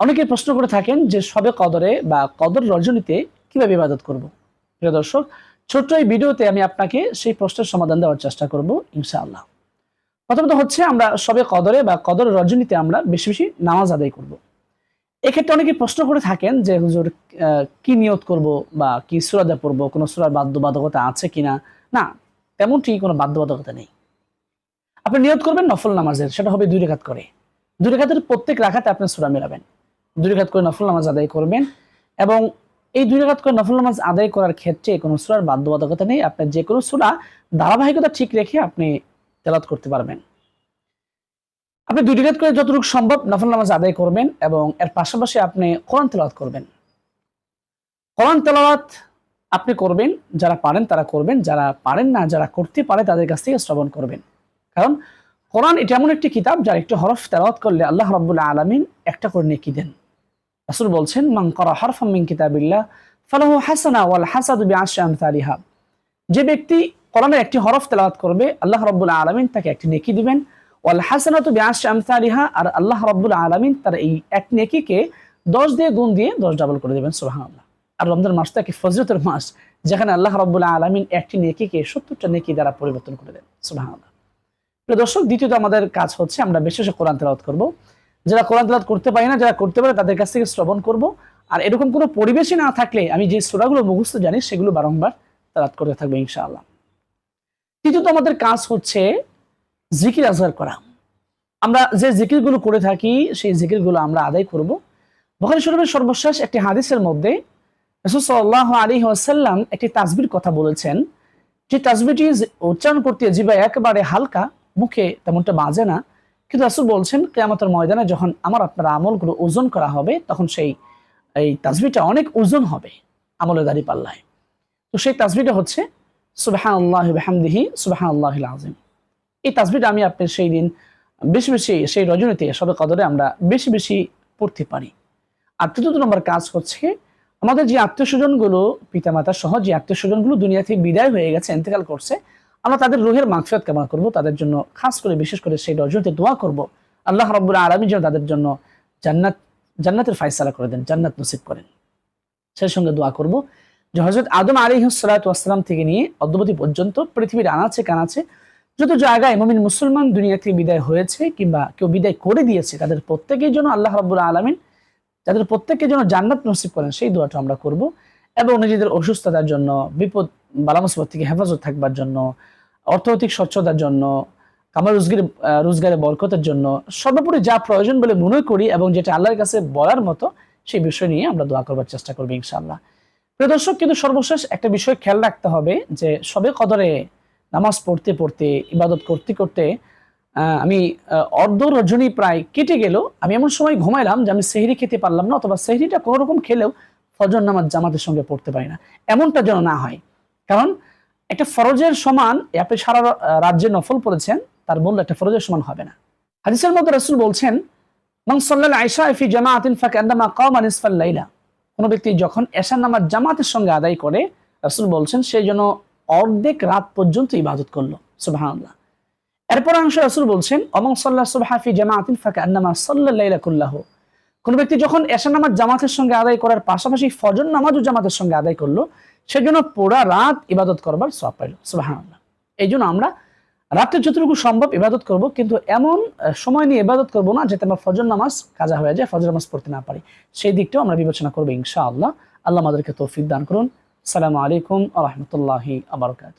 অনেকে প্রশ্ন করে থাকেন যে সবে কদরে বা কদর রজনীতে কীভাবে ইবাদত করব? প্রিয় দর্শক, ছোট্ট এই ভিডিওতে আমি আপনাকে সেই প্রশ্নের সমাধান দেওয়ার চেষ্টা করব, ইনশাআল্লাহ। প্রথমত হচ্ছে আমরা সবে কদরে বা কদর রজনীতে আমরা বেশি বেশি নামাজ আদায় করব। এক্ষেত্রে অনেকে প্রশ্ন করে থাকেন যে, হুজুর কি নিয়ত করব বা কি সুরাদা পড়ব? কোনো সুরার বাধ্যবাধকতা আছে কিনা? না, তেমনটি কোনো বাধ্যবাধকতা নেই। আপনি নিয়ত করবেন নফল নামাজের, সেটা হবে দুই রেখাত করে। দুই রেখাতের প্রত্যেক রাখাতে আপনি সুরা মেলাবেন। দুই রেখাত করে নফল নামাজ আদায় করবেন এবং এই দুই রেখাত করে নফল নামাজ আদায় করার ক্ষেত্রে কোনো সুরার বাধ্যবাধকতা নেই। আপনার যে কোনো সুরা ধারাবাহিকতা ঠিক রেখে আপনি তেলাত করতে পারবেন। আপনি দুই রেখাত করে যতটুকু সম্ভব নফল নামাজ আদায় করবেন এবং এর পাশাপাশি আপনি কোরআন তেলাওয়াত করবেন। কোরআন তেলাওয়াত আপনি করবেন, যারা পারেন তারা করবেন, যারা পারেন না, যারা করতে পারে তাদের কাছ থেকে শ্রবণ করবেন। কারণ কোরআন এটা এমন একটি কিতাব, যার একটি হরফ তেলাওয়াত করলে আল্লাহ রাব্বুল আলামিন একটা করে নেকি দেন। রাসূল বলছেন, মান করা হরফাম মিন কিতাবিল্লাহ, ফালাহু হাসানা ওয়াল হাসাদু বিআশরি আমসালিহা। যে ব্যক্তি কোরআনের একটি হরফ তেলাওয়াত করবে, আল্লাহ রাব্বুল আলামিন তাকে একটি নেকি দিবেন। ওয়াল হাসানাতু বিআশরি আমসালিহা, আর আল্লাহ রাব্বুল আলামিন তার এই এক নেকিকে 10 দিয়ে গুণ দিয়ে 10 ডাবল করে দেবেন, সুবহানাল্লাহ। আর রমজান মাস তো একটি ফজরতের মাস, যেখানে আল্লাহ রাব্বুল আলামিন একটি নেকিকে 70টা নেকি দ্বারা পরিবর্তন করে দেন, সুবহানাল্লাহ। প্রিয় দর্শক, দ্বিতীয়ত আমাদের কাজ হচ্ছে আমরা বিশেষ বেশি কোরআন তেলাওয়াত করব। যারা কোরআন তেলাওয়াত করতে পারি না, যারা করতে পারে তাদের কাছ থেকে শ্রবণ করব। আর এরকম কোনো পরিবেশই না থাকলে আমি যে সূরাগুলো মুখস্থ জানি সেগুলো বারংবার তেলাওয়াত করতে থাকব ইনশাআল্লাহ। তৃতীয়ত আমাদের কাজ হচ্ছে জিকির আজগার করা। আমরা যে জিকিরগুলো করে থাকি, সেই জিকিরগুলো আমরা আদায় করব। বখারি শরীফের সর্বশেষ একটি হাদিসের মধ্যে রাসূল সাল্লাল্লাহু আলাইহি ওয়াসাল্লাম একটি তাসবির কথা বলেছেন। যে তাসবিটি উচ্চারণ করতে জিবা একেবারে হালকা, মুখে তেমনটা বাজে না। কিন্তু রাসূল বলছেন, কেয়ামতের ময়দানে যখন আমার আপনার আমলগুলো ওজন করা হবে, তখন সেই, এই তাসবিটা অনেক ওজন হবে আমলের দাড়ি পাল্লায় তো সেই তাসবিটা হচ্ছে সুবাহান আল্লাহ হামদিহি সুবাহান আল্লাহ আজিম এই তাসবিটা আমি আপনার সেই দিন বেশি বেশি, সেই রজনীতে, সবে কদরে আমরা বেশি বেশি পড়তে পারি। আর তৃতীয় নম্বর কাজ হচ্ছে, আমাদের যে আত্মীয় স্বজনগুলো, পিতামাতা সহ যে আত্মীয় স্বজনগুলো দুনিয়া থেকে বিদায় হয়ে গেছে, ইন্তেকাল করছে আমরা তাদের রুহের মাগফিরাত কামনা করব? তাদের জন্য খাস করে, বিশেষ করে সেই রজনীতে দোয়া করব। আল্লাহ রব্বুল আলমী যেন তাদের জন্য জান্নাত, জান্নাতের ফায়সালা করে দেন, জান্নাত নসিব করেন। সেই সঙ্গে দোয়া করব। যে হজরত আদম আলী সালাতাম থেকে নিয়ে অদ্যবধি পর্যন্ত পৃথিবীর আনাচে কানাচে যত জায়গায় মমিন মুসলমান দুনিয়া থেকে বিদায় হয়েছে কিংবা কেউ বিদায় করে দিয়েছে, তাদের প্রত্যেকের জন্য আল্লাহ রব্বুল আলমিন যাদের প্রত্যেকের জন্য জান্নাত নসিব করেন, সেই দোয়াটা আমরা করব। এবং নিজেদের অসুস্থতার জন্য, বিপদ বালামসবত থেকে হেফাজত থাকবার জন্য অর্থনৈতিক স্বচ্ছতার জন্য কামার রোজগার রোজগারের বরকতের জন্য, সর্বোপরি যা প্রয়োজন বলে মনে করি এবং যেটা আল্লাহর কাছে বলার মতো, সেই বিষয় নিয়ে আমরা দোয়া করবার চেষ্টা করব ইনশাআল্লাহ। প্রিয় দর্শক, কিন্তু সর্বশেষ একটা বিষয় খেয়াল রাখতে হবে যে সবে কদরে নামাজ পড়তে পড়তে, ইবাদত করতে করতে আমি অর্ধ রজনী প্রায় কেটে গেল আমি এমন সময় ঘুমাইলাম যে আমি সেহরি খেতে পারলাম না অথবা সেহরিটা কোনোরকম খেলেও ফজর নামাজ জামাতের সঙ্গে পড়তে পারি না। এমনটা যেন না হয়। কারণ একটা ফরজের সমান আপনি সারা রাজ্যে নফল পড়েছেন, তার মূল্য একটা ফরজের সমান হবে না। হাদিসের মধ্যে রাসূল বলছেন লাইলা। কোনো ব্যক্তি যখন এশার নামাজ জামাতের সঙ্গে আদায় করে, রাসূল বলছেন সেই জন্য অর্ধেক রাত পর্যন্ত ইবাদত করল। সুবহানাল্লাহ। এরপর অংশ রসুল বলছেন অমং সাল্লাহ সুবহা জামা জামাআতিন ফাকান্নামা সাল্লাল লাইলা কুল্লাহু। কোন ব্যক্তি যখন এশার নামাজ জামাতের সঙ্গে আদায় করার পাশাপাশি ফজর নামাজও জামাতের সঙ্গে আদায় করল সেজন্য পুরা রাত ইবাদত করবার সব পাইল সুবাহ এই জন্য আমরা রাত্রে যতটুকু সম্ভব ইবাদত করব, কিন্তু এমন সময় নিয়ে ইবাদত করব না যাতে আমরা ফজর নামাজ কাজা হয়ে যায়, ফজর নামাজ পড়তে না পারি। সেই দিকটাও আমরা বিবেচনা করব ইনশাআল্লাহ। আল্লাহ আমাদেরকে তৌফিক দান করুন। সালামু আলাইকুম আ আবরকাত